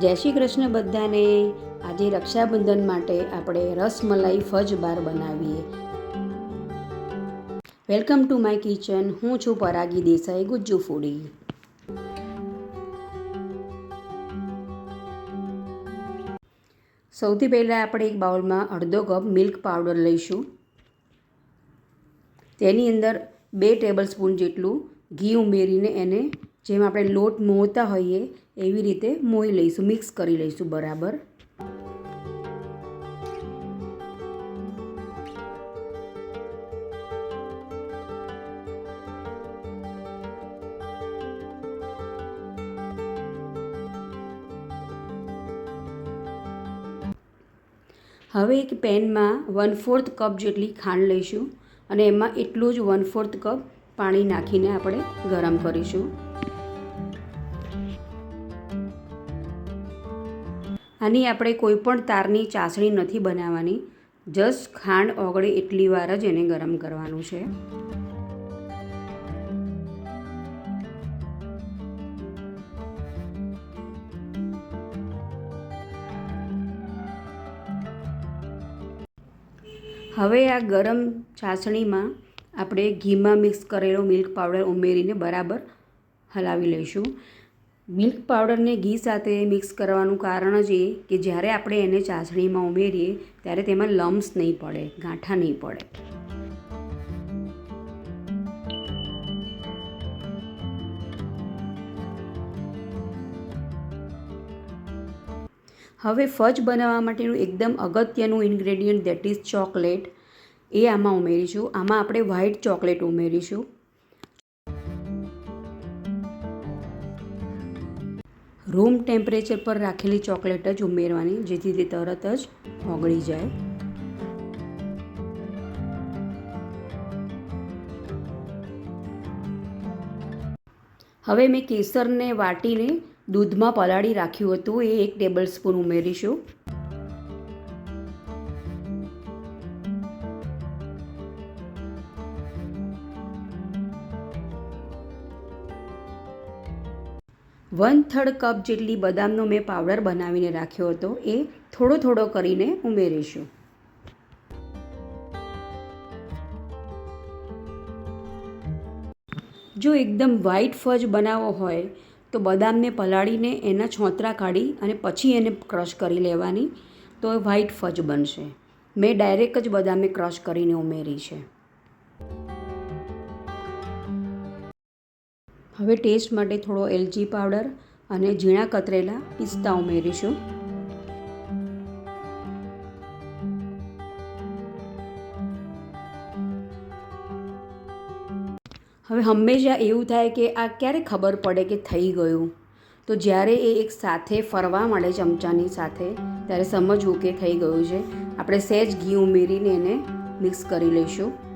જય શ્રી કૃષ્ણ બધાને. આજે રક્ષાબંધન માટે આપણે રસમલાઈ ફજ બાર બનાવીએ. Welcome to my kitchen. હું છું પરાગી દેસાઈ, ગુજ્જુ ફૂડી. સૌથી પહેલાં આપણે એક બાઉલમાં અડધો કપ મિલ્ક પાવડર લઈશું. તેની અંદર બે ટેબલ સ્પૂન જેટલું ઘી ઉમેરીને એને જેમ આપણે લોટ મોતા હોઈએ, એવી રીતે મોઈ લઈશું, મિક્સ કરી લઈશું બરાબર. હવે એક પેનમાં વન ફોર્થ કપ જેટલી ખાંડ લઈશું અને એમાં એટલું જ વન ફોર્થ કપ પાણી નાખીને આપણે ગરમ કરીશું. આની આપણે કોઈ પણ તારની ચાસણી નથી બનાવવાની. જસ્ટ ખાંડ ઓગળે એટલી વાર જ એને ગરમ કરવાનું છે. હવે આ ગરમ ચાસણીમાં આપણે ઘીમાં મિક્સ કરેલો મિલ્ક પાવડર ઉમેરીને બરાબર હલાવી લઈશું. મિલ્ક પાવડરને ઘી સાથે મિક્સ કરવાનું કારણ જ એ કે જ્યારે આપણે એને ચાસણીમાં ઉમેરીએ ત્યારે તેમાં લમ્સ નહીં પડે, ગાંઠા નહીં પડે. હવે ફજ બનાવવા માટેનું એકદમ અગત્યનું ઇન્ગ્રેડિયન્ટ દેટ ઇઝ ચોકલેટ, એ આમાં ઉમેરીશું. આમાં આપણે વ્હાઈટ ચોકલેટ ઉમેરીશું. રૂમ ટેમ્પરેચર પર રાખેલી ચોકલેટ જ ઉમેરવાની, જેથી તે તરત જ ઓગળી જાય. હવે મેં કેસરને વાટીને દૂધમાં પલાળી રાખ્યું હતું. એ એક ટેબલ સ્પૂન ઉમેરીશું. વન થર્ડ કપ જેટલી બદામનો મેં પાવડર બનાવીને રાખ્યો હતો, એ થોડો થોડો કરીને ઉમેરીશું. જો એકદમ વ્હાઈટ ફજ બનાવવો હોય, તો બદામને પલાળીને એના છોતરા કાઢી અને પછી એને ક્રશ કરી લેવાની, તો વ્હાઈટ ફજ બનશે. મેં ડાયરેક્ટ જ બદામે ક્રશ કરીને ઉમેરી છે. હવે ટેસ્ટ માટે થોડો એલચી પાવડર અને ઝીણા કતરેલા પિસ્તા ઉમેરીશું. હવે હંમેશા એવું થાય કે આ ક્યારે ખબર પડે કે થઈ ગયું. તો જ્યારે એ એક સાથે ફરવા મળે ચમચાની સાથે, ત્યારે સમજવું કે થઈ ગયું છે. આપણે સહેજ ઘી ઉમેરીને એને મિક્સ કરી લઈશું.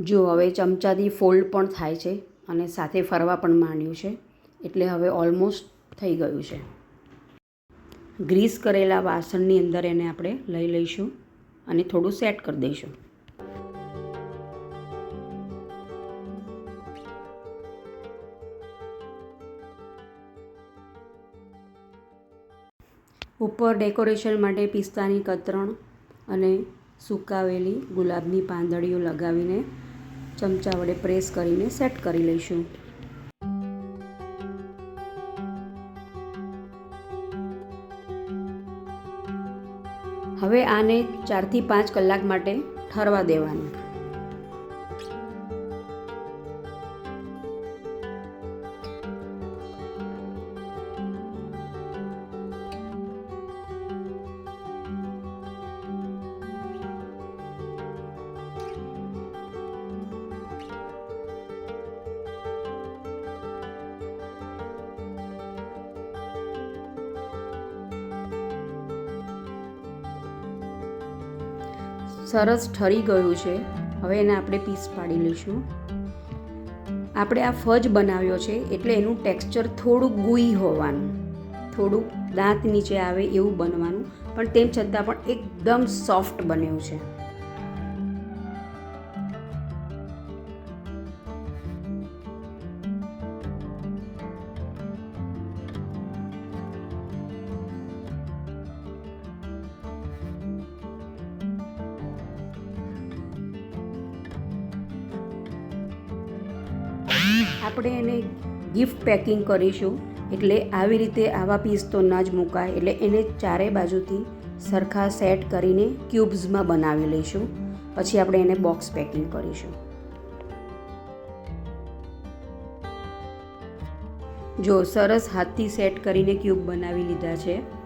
જો હવે ચમચાથી ફોલ્ડ પણ થાય છે અને સાથે ફરવા પણ માંડ્યું છે, એટલે હવે ઓલમોસ્ટ થઈ ગયું છે. ગ્રીસ કરેલા વાસણની અંદર એને આપણે લઈ લઈશું અને થોડું સેટ કરી દઈશું. ઉપર ડેકોરેશન માટે પિસ્તાની કતરણ અને સુકાવેલી ગુલાબની પાંદડીઓ લગાવીને ચમચા વડે પ્રેસ કરીને સેટ કરી લઈશું. હવે આને ચારથી પાંચ કલાક માટે ઠરવા દેવાનું. સરસ ઠરી ગયું છે. હવે એને આપણે પીસ પાડી લઈશું. આપણે આ ફજ બનાવ્યો છે એટલે એનું ટેક્સચર થોડું ગુઈ હોવાનું. થોડુંક દાંત નીચે આવે એવું બનવાનું. પણ તેમ છતાં પણ એકદમ સોફ્ટ બન્યું છે. આપણે એને ગિફ્ટ પેકિંગ કરીશું. એટલે આવી રીતે આવા પીસ તો ન જ મુકાય. એટલે એને ચારે બાજુથી સરખા સેટ કરીને ક્યુબ્સમાં બનાવી લઈશું. પછી આપણે એને બોક્સ પેકિંગ કરીશું. જો સરસ હાથથી સેટ કરીને ક્યુબ બનાવી લીધા છે.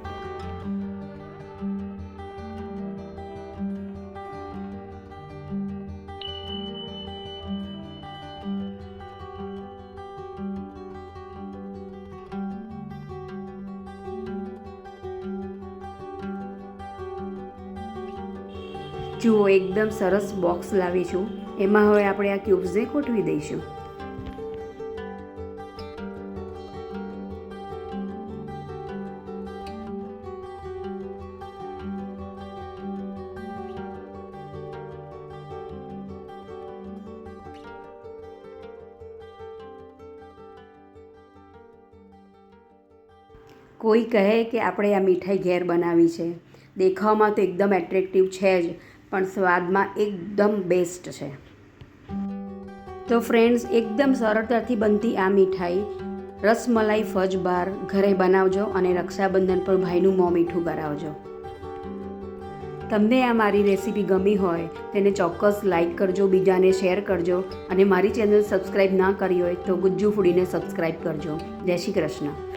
જુઓ, એકદમ સરસ બોક્સ લાવી છું. એમાં હવે આપણે આ ક્યુબ્સને ગોઠવી દઈશું. કોઈ કહે કે આપણે આ મીઠાઈ ઘેર બનાવી છે. દેખાવમાં તો એકદમ એટ્રેક્ટિવ છે જ. પણ સ્વાદમાં એકદમ બેસ્ટ છે. તો ફ્રેન્ડ્સ એકદમ સરળતાથી બનતી આ મીઠાઈ, રસમલાઈ ફજ બાર, ઘરે બનાવજો અને રક્ષાબંધન પર ભાઈનું મોં મીઠું કરાવજો. તમને આ મારી રેસીપી ગમી હોય, તેને ચોક્કસ લાઇક કરજો, બીજાને શેર કરજો અને મારી ચેનલ સબસ્ક્રાઈબ ના કરી હોય તો ગુજ્જુ ફૂડીને સબસ્ક્રાઈબ કરજો. જય શ્રી કૃષ્ણ.